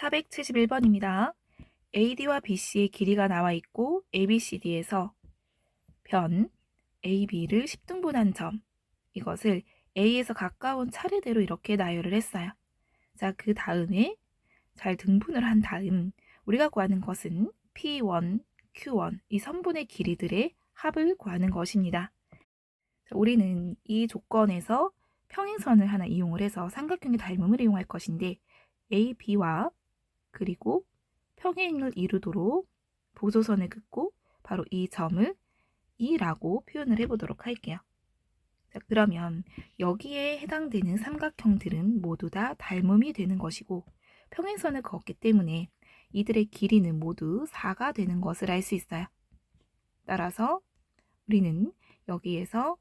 471번입니다. AD와 BC의 길이가 나와 있고 ABCD에서 변 AB를 10등분한 점 이것을 A에서 가까운 차례대로 이렇게 나열을 했어요. 자, 그 다음에 잘 등분을 한 다음 우리가 구하는 것은 P1, Q1 이 선분의 길이들의 합을 구하는 것입니다. 자, 우리는 이 조건에서 평행선을 하나 이용을 해서 삼각형의 닮음을 이용할 것인데 A, B와 그리고 평행을 이루도록 보조선을 긋고 바로 이 점을 2라고 표현을 해보도록 할게요. 자, 그러면 여기에 해당되는 삼각형들은 모두 다 닮음이 되는 것이고 평행선을 그었기 때문에 이들의 길이는 모두 4가 되는 것을 알 수 있어요. 따라서 우리는 여기에서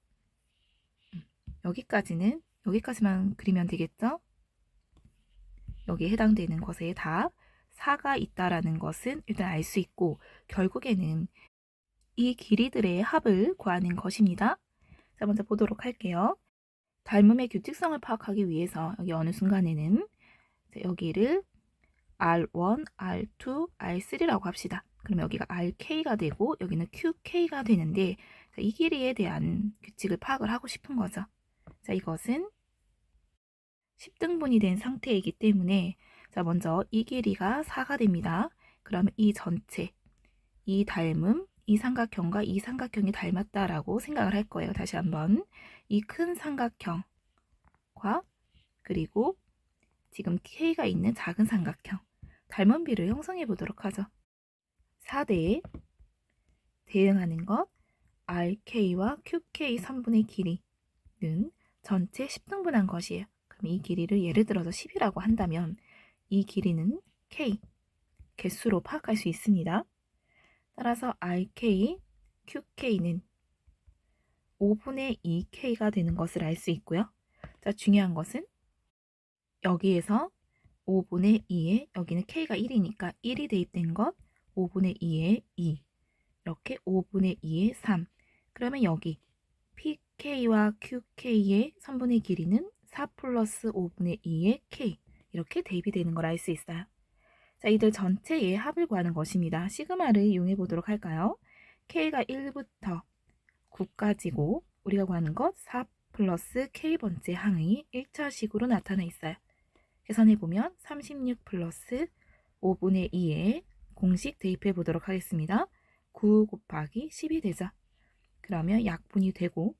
음, 여기까지는 여기까지만 그리면 되겠죠? 여기에 해당되는 것에 다 4가 있다라는 것은 일단 알 수 있고 결국에는 이 길이들의 합을 구하는 것입니다. 자, 먼저 보도록 할게요. 닮음의 규칙성을 파악하기 위해서 여기 어느 순간에는 여기를 R1, R2, R3라고 합시다. 그럼 여기가 RK가 되고 여기는 QK가 되는데 이 길이에 대한 규칙을 파악을 하고 싶은 거죠. 자, 이것은 10등분이 된 상태이기 때문에 자, 먼저 이 길이가 4가 됩니다. 그러면 이 전체, 이 닮음, 이 삼각형과 이 삼각형이 닮았다라고 생각을 할 거예요. 다시 한번 이 큰 삼각형과 그리고 지금 K가 있는 작은 삼각형 닮은 비를 형성해 보도록 하죠. 4대에 대응하는 것 RK와 QK 3분의 길이는 전체 10등분한 것이에요. 그럼 이 길이를 예를 들어서 10이라고 한다면 이 길이는 K 개수로 파악할 수 있습니다. 따라서 RK, QK는 5분의 2K가 되는 것을 알 수 있고요. 자, 중요한 것은 여기에서 5분의 2에 여기는 K가 1이니까 1이 대입된 것 5분의 2에 2 이렇게 5분의 2에 3 그러면 여기 PK와 QK의 선분의 길이는 4 플러스 5분의 2의 K 이렇게 대입이 되는 걸 알 수 있어요. 자, 이들 전체의 합을 구하는 것입니다. 시그마를 이용해 보도록 할까요? K가 1부터 9까지고 우리가 구하는 것 4 플러스 K번째 항이 1차식으로 나타나 있어요. 계산해 보면 36 플러스 5분의 2에 공식 대입해 보도록 하겠습니다. 9 곱하기 10이 되죠. 그러면 약분이 되고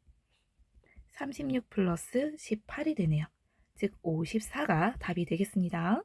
36 플러스 18이 되네요. 즉 54가 답이 되겠습니다.